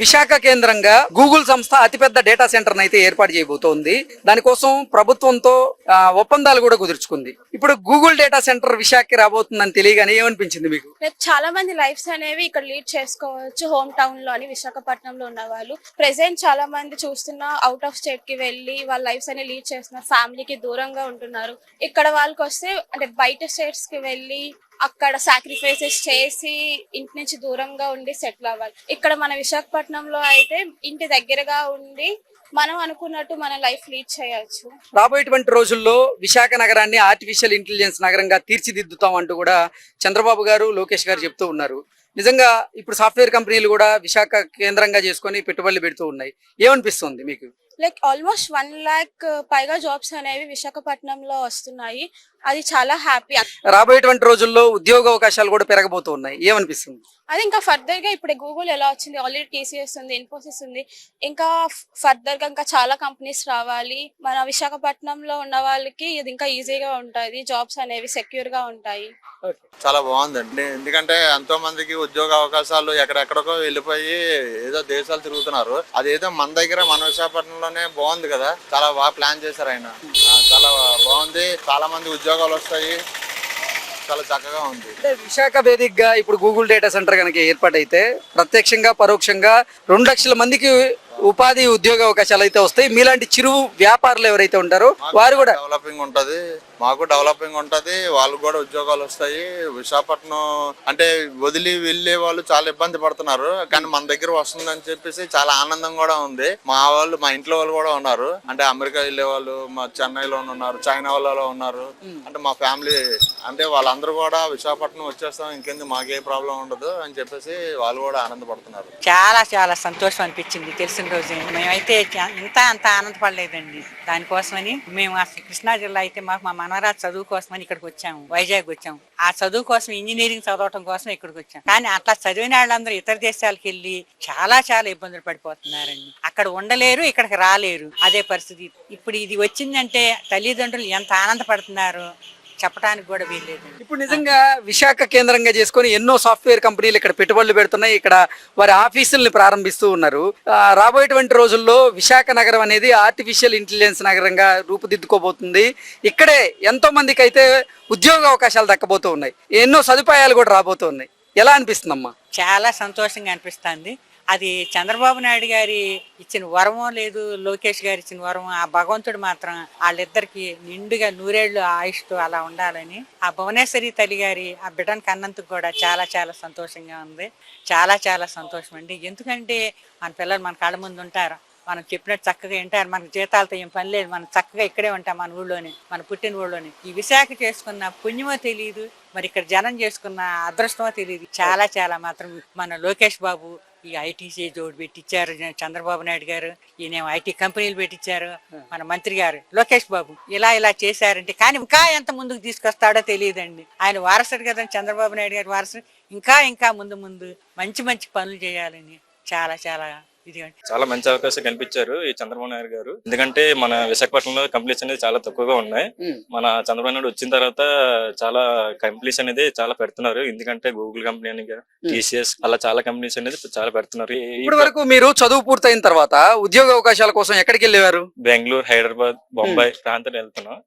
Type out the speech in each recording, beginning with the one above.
విశాఖ కేంద్రంగా గూగుల్ సంస్థ అతిపెద్ద డేటా సెంటర్ అయితే ఏర్పాటు చేయబోతోంది. దానికోసం ప్రభుత్వంతో ఒప్పందాలు కూడా కుదుర్చుకుంది. ఇప్పుడు గూగుల్ డేటా సెంటర్ విశాఖకి రాబోతుందని తెలియగానే ఏమనిపించింది మీకు? చాలా మంది లైఫ్స్ అనేవి ఇక్కడ లీడ్ చేసుకోవచ్చు హోమ్ టౌన్లోని విశాఖపట్నంలో ఉన్న వాళ్ళు. ప్రెసెంట్ చాలా మంది చూస్తున్న అవుట్ ఆఫ్ స్టేట్కి వెళ్ళి వాళ్ళ లైఫ్స్ అనేవి లీడ్ చేస్తున్నారు ఫ్యామిలీకి దూరంగా ఉంటున్నారు. ఇక్కడ వాళ్ళకి వస్తే అంటే బయట స్టేట్స్కి వెళ్ళి అక్కడ సాక్రిఫైసెస్ చేసి ఇంటి నుంచి దూరంగా ఉండి సెటిల్ అవ్వాలి. ఇక్కడ మన విశాఖపట్నంలో అయితే ఇంటి దగ్గరగా ఉండి మనం అనుకున్నట్టు మన లైఫ్ లీడ్ చేయొచ్చు. రాబోయేటువంటి రోజుల్లో విశాఖ నగరాన్ని ఆర్టిఫిషియల్ ఇంటెలిజెన్స్ నగరంగా తీర్చిదిద్దుతాం అంటూ కూడా చంద్రబాబు గారు లోకేష్ గారు చెప్తూ ఉన్నారు. నిజంగా ఇప్పుడు సాఫ్ట్వేర్ కంపెనీలు కూడా విశాఖ కేంద్రంగా చేసుకొని పెట్టుబడులు పెడుతూ ఉన్నాయి. ఏమనిపిస్తుంది మీకు? లైక్ ఆల్మోస్ట్ వన్ ల్యాక్ పైగా జాబ్స్ అనేవి విశాఖపట్నంలో వస్తున్నాయి. అది చాలా హ్యాపీ రాబోయేటువంటి రోజుల్లో ఉద్యోగ అవకాశాలు కూడా పెరగబోతూ ఉన్నాయి. ఏమనిపిస్తుంది? అది ఇంకా ఫర్దర్గా ఇప్పుడు గూగుల్ ఎలా వచ్చింది? ఆల్రెడీ టీసీఎస్ ఉంది ఇన్ఫోసిస్ ఉంది. ఇంకా ఫర్దర్గా ఇంకా చాలా కంపెనీస్ రావాలి. మన విశాఖపట్నంలో ఉన్న వాళ్ళకి ఇది ఇంకా ఈజీగా ఉంటుంది జాబ్స్ అనేవి సెక్యూర్గా ఉంటాయి. చాలా బాగుందండి. ఎందుకంటే ఎంతో మందికి ఉద్యోగ అవకాశాలు ఎక్కడెక్కడికో వెళ్ళిపోయి ఏదో దేశాలు తిరుగుతున్నారు. అదేదో మన దగ్గర మన విశాఖపట్నంలోనే బాగుంది కదా. చాలా బాగా ప్లాన్ చేశారు ఆయన. ఆ, చాలా బాగుంది. చాలా మంది ఉద్యోగాలు వస్తాయి. చాలా చక్కగా ఉంది. అంటే విశాఖ వేదికగా ఇప్పుడు గూగుల్ డేటా సెంటర్ కనుక ఏర్పాటైతే ప్రత్యక్షంగా పరోక్షంగా రెండు లక్షల మందికి ఉపాధి ఉద్యోగ అవకాశాలు అయితే వస్తాయి. మీలాంటి చిరు వ్యాపారులు ఎవరైతే ఉంటారో వారు కూడా డెవలపింగ్ ఉంటది. మాకు డెవలపింగ్ ఉంటది వాళ్ళకు కూడా ఉద్యోగాలు వస్తాయి. విశాఖపట్నం అంటే వదిలి వెళ్ళే వాళ్ళు చాలా ఇబ్బంది పడుతున్నారు కానీ మన దగ్గర వస్తుందని చెప్పేసి చాలా ఆనందం కూడా ఉంది. మా వాళ్ళు మా ఇంట్లో వాళ్ళు కూడా ఉన్నారు. అంటే అమెరికా వెళ్ళే వాళ్ళు మా చెన్నైలో ఉన్నారు చైనా వాళ్ళలో ఉన్నారు. అంటే మా ఫ్యామిలీ అంటే వాళ్ళందరూ కూడా విశాఖపట్నం వచ్చేస్తాం ఇంకెందుకు మాకే ప్రాబ్లం ఉండదు అని చెప్పేసి వాళ్ళు కూడా ఆనందపడుతున్నారు. చాలా చాలా సంతోషం అనిపించింది తెలిసిన రోజు. మేమైతే ఇంత అంత ఆనందపడలేదండి. దానికోసమని మేము అసలు కృష్ణా జిల్లా అయితే మాకు మా మనవరాజు చదువు కోసమని ఇక్కడికి వచ్చాము వైజాగ్ వచ్చాము. ఆ చదువు కోసం ఇంజనీరింగ్ చదవటం కోసం ఇక్కడికి వచ్చాం. కానీ అట్లా చదివిన వాళ్ళందరూ ఇతర దేశాలకు వెళ్ళి చాలా చాలా ఇబ్బందులు పడిపోతున్నారండి. అక్కడ ఉండలేరు ఇక్కడికి రాలేరు. అదే పరిస్థితి. ఇప్పుడు ఇది వచ్చిందంటే తల్లిదండ్రులు ఎంత ఆనందపడుతున్నారు? చెప్పడానికి కూడా వీల్లేదు. ఇప్పుడు నిజంగా విశాఖ కేంద్రంగా చేసుకొని ఎన్నో సాఫ్ట్వేర్ కంపెనీలు ఇక్కడ పెట్టుబడులు పెడుతున్నాయి. ఇక్కడ వారి ఆఫీసుల్ని ప్రారంభిస్తూ ఉన్నారు. రాబోయేటువంటి రోజుల్లో విశాఖ నగరం అనేది ఆర్టిఫిషియల్ ఇంటెలిజెన్స్ నగరంగా రూపుదిద్దుకోబోతుంది. ఇక్కడే ఎంతో మందికి అయితే ఉద్యోగ అవకాశాలు దక్కబోతూ ఉన్నాయి. ఎన్నో సదుపాయాలు కూడా రాబోతున్నాయి ఎలా అనిపిస్తుందమ్మా? చాలా సంతోషంగా అనిపిస్తుంది. అది చంద్రబాబు నాయుడు గారి ఇచ్చిన వరమో లేదు లోకేష్ గారు ఇచ్చిన వరమో ఆ భగవంతుడు మాత్రం వాళ్ళిద్దరికి నిండుగా నూరేళ్ళు ఆయుష్తో అలా ఉండాలని ఆ భువనేశ్వరి తల్లి గారి ఆ బిడ్డను కన్నందుకు కూడా చాలా చాలా సంతోషంగా ఉంది. చాలా చాలా సంతోషం అండి. ఎందుకంటే మన పిల్లలు మన కళ్ళ ముందు ఉంటారు. మనం చెప్పినట్టు చక్కగా వింటారు మనకు జీతాలతో ఏం పని లేదు. మనం చక్కగా ఇక్కడే ఉంటాం మన ఊళ్ళోనే మన పుట్టిన ఊళ్ళోనే. ఈ విశాఖ చేసుకున్న పుణ్యమో తెలియదు మరి ఇక్కడ జనం చేసుకున్న అదృష్టమో తెలియదు చాలా చాలా మాత్రం మన లోకేష్ బాబు ఈ ఐటీసీ జోడు పెట్టించారు చంద్రబాబు నాయుడు గారు ఈయనేమో ఐటీ కంపెనీలు పెట్టించారు మన మంత్రి గారు లోకేష్ బాబు. ఇలా ఇలా చేశారంటే కానీ ఇంకా ఎంత ముందుకు తీసుకొస్తాడో తెలియదండి. ఆయన వారసుడు కదా చంద్రబాబు నాయుడు గారి వారసుడు. ఇంకా ఇంకా ముందు ముందు మంచి మంచి పనులు చేయాలని చాలా చాలా ఇది చాలా మంచి అవకాశం కల్పించారు ఈ చంద్రబాబు నాయుడు గారు. ఎందుకంటే మన విశాఖపట్నంలో కంపెనీస్ అనేది చాలా తక్కువగా ఉన్నాయి. మన చంద్రబాబు నాయుడు వచ్చిన తర్వాత చాలా కంపెనీస్ అనేది చాలా పెడుతున్నారు. ఎందుకంటే గూగుల్ కంపెనీ అని టీసీఎస్ అలా చాలా కంపెనీస్ అనేది చాలా పెడుతున్నారు. ఇప్పటి వరకు మీరు చదువు పూర్తయిన తర్వాత ఉద్యోగ అవకాశాల కోసం ఎక్కడికి వెళ్ళేవారు? బెంగళూరు హైదరాబాద్ బొంబాయి ప్రాంతాలు వెళ్తున్నాం.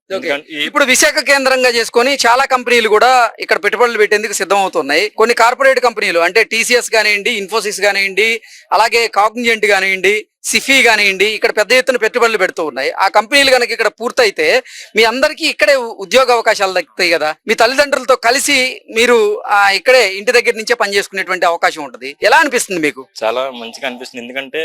ఇప్పుడు విశాఖ కేంద్రంగా చేసుకొని చాలా కంపెనీలు కూడా ఇక్కడ పెట్టుబడులు పెట్టేందుకు సిద్ధం అవుతున్నాయి కొన్ని కార్పొరేట్ కంపెనీలు అంటే టీసీఎస్ కానివ్వండి ఇన్ఫోసిస్ కానివ్వండి అలాగే కాగ్నిజెంట్ కానివ్వండి సిఫీ కానివ్వండి ఇక్కడ పెద్ద ఎత్తున పెట్టుబడులు పెడుతూ ఉన్నాయి. ఆ కంపెనీలు కనుక ఇక్కడ పూర్తయితే మీ అందరికీ ఇక్కడే ఉద్యోగ అవకాశాలు దక్కుతాయి కదా. మీ తల్లిదండ్రులతో కలిసి మీరు ఆ, ఇక్కడే ఇంటి దగ్గర నుంచే పనిచేసుకునేటువంటి అవకాశం ఉంటుంది. ఎలా అనిపిస్తుంది మీకు? చాలా మంచిగా అనిపిస్తుంది. ఎందుకంటే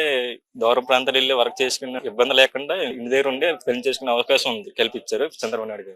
దూర ప్రాంతాలు వెళ్ళి వర్క్ చేసుకునే ఇబ్బంది లేకుండా ఇంటి దగ్గర ఉండి పని చేసుకునే అవకాశం ఉంది. కల్పించారు చంద్రబాబు నాయుడు గారు.